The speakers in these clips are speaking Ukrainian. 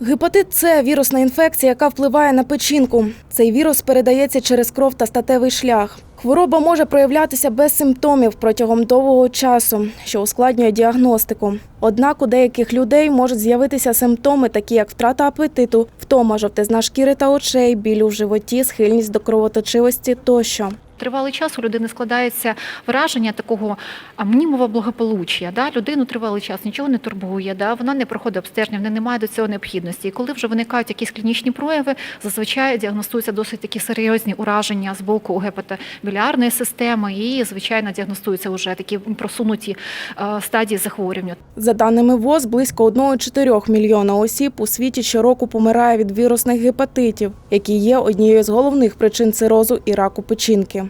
Гепатит С – вірусна інфекція, яка впливає на печінку. Цей вірус передається через кров та статевий шлях. Хвороба може проявлятися без симптомів протягом довгого часу, що ускладнює діагностику. Однак у деяких людей можуть з'явитися симптоми, такі як втрата апетиту, втома, жовтизна шкіри та очей, біль у животі, схильність до кровоточивості тощо. Тривалий час у людини складається враження такого а, мнімого благополуччя. Да? Людину тривалий час нічого не турбує, да? вона не проходить обстеження, в неї немає до цього необхідності. І коли вже виникають якісь клінічні прояви, зазвичай діагностуються досить такі серйозні ураження з боку гепатобілярної системи, і звичайно діагностуються вже такі просунуті е, стадії захворювання. За даними ВОЗ, близько 1,4 мільйона осіб у світі щороку помирає від вірусних гепатитів, які є однією з головних причин цирозу і раку печінки.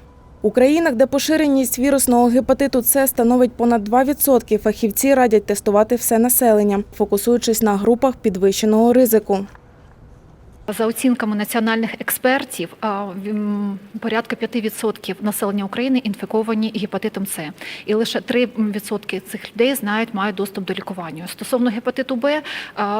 У країнах, де поширеність вірусного гепатиту С становить понад 2%, фахівці радять тестувати все населення, фокусуючись на групах підвищеного ризику. За оцінками національних експертів, порядка 5% населення України інфіковані гепатитом С. І лише 3% цих людей знають, мають доступ до лікування. Стосовно гепатиту Б,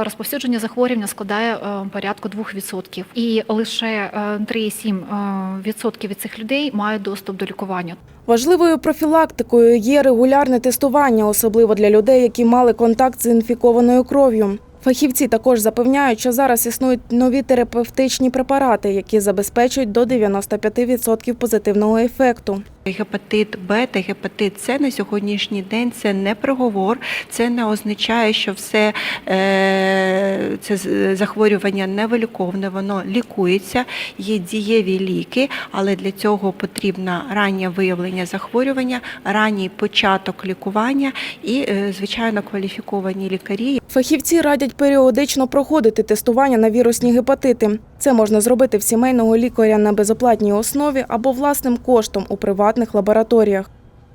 розповсюдження захворювання складає порядку 2%. І лише е, 3,7% від цих людей мають доступ до лікування. Важливою профілактикою є регулярне тестування, особливо для людей, які мали контакт з інфікованою кров'ю. Фахівці також запевняють, що зараз існують нові терапевтичні препарати, які забезпечують до 95% позитивного ефекту. Гепатит Б та гепатит С на сьогоднішній день це не приговор, це не означає, що все е, це захворювання невиліковне, воно лікується, є дієві ліки, але для цього потрібно раннє виявлення захворювання, ранній початок лікування і, е, звичайно, кваліфіковані лікарі, Фахівці радять періодично проходити тестування на вірусні гепатити. Це можна зробити в сімейного лікаря на безоплатній основі або власним коштом у приватних лабораторіях.